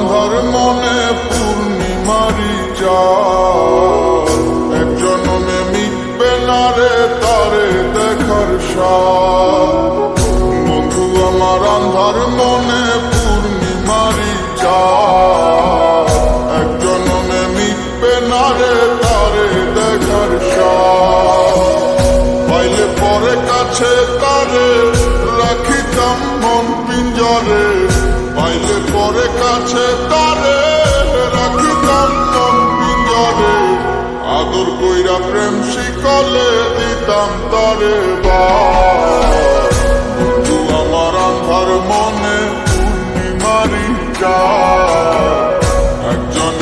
আন্ধার মনে পূর্ণিমারি যা একজন মিটবে না রে তারে দেখার বন্ধু, আমার আন্ধার মনে পূর্ণিমারি যা একজন মিটবে না রে তারে দেখার পাইলে পরে কাছে তারে রাখিতাম মন পিঞ্জরে। পাইলে পরে কাছে তারে রাখিতাম পিঞ্জরে। আদর কইরা প্রেম শিকলে দিতাম তারে বা আমার আন্ধার মনে পূর্ণিমারি একজন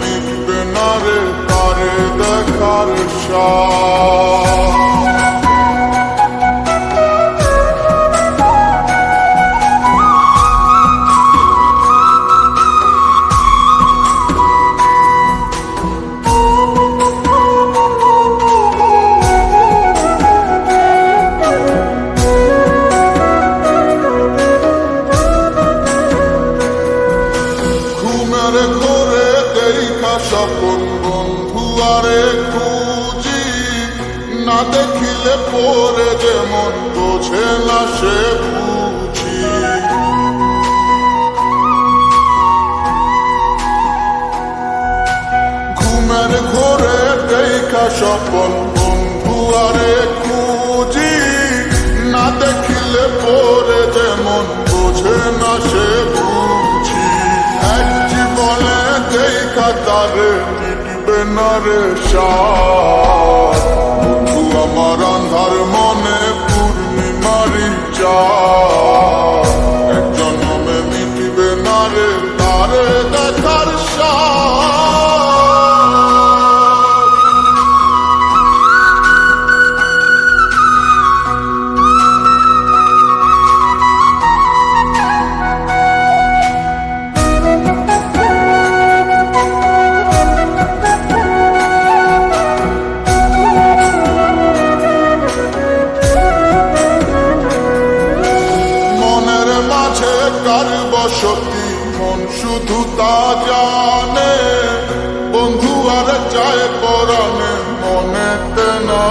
মিটবে না রে, তারে দেখার সাথ স্বপন বন্ধু আরে খুঁজি না দেখিলে পরে যেমন বোঝে না সে বুঝি। ঘুমের ঘরে দেখা স্বপন বন্ধু আরে খুঁজি না দেখিলে পরে যেমন বোঝে না সে মিটবে না রে বন্ধু আমার আন্ধার মনে পূর্ণিমারি চা এক জন্মে মিটবে না রে তারে। বসতি মন শুধু তা জানে। বন্ধু আর চায় পরাণে মনেতে না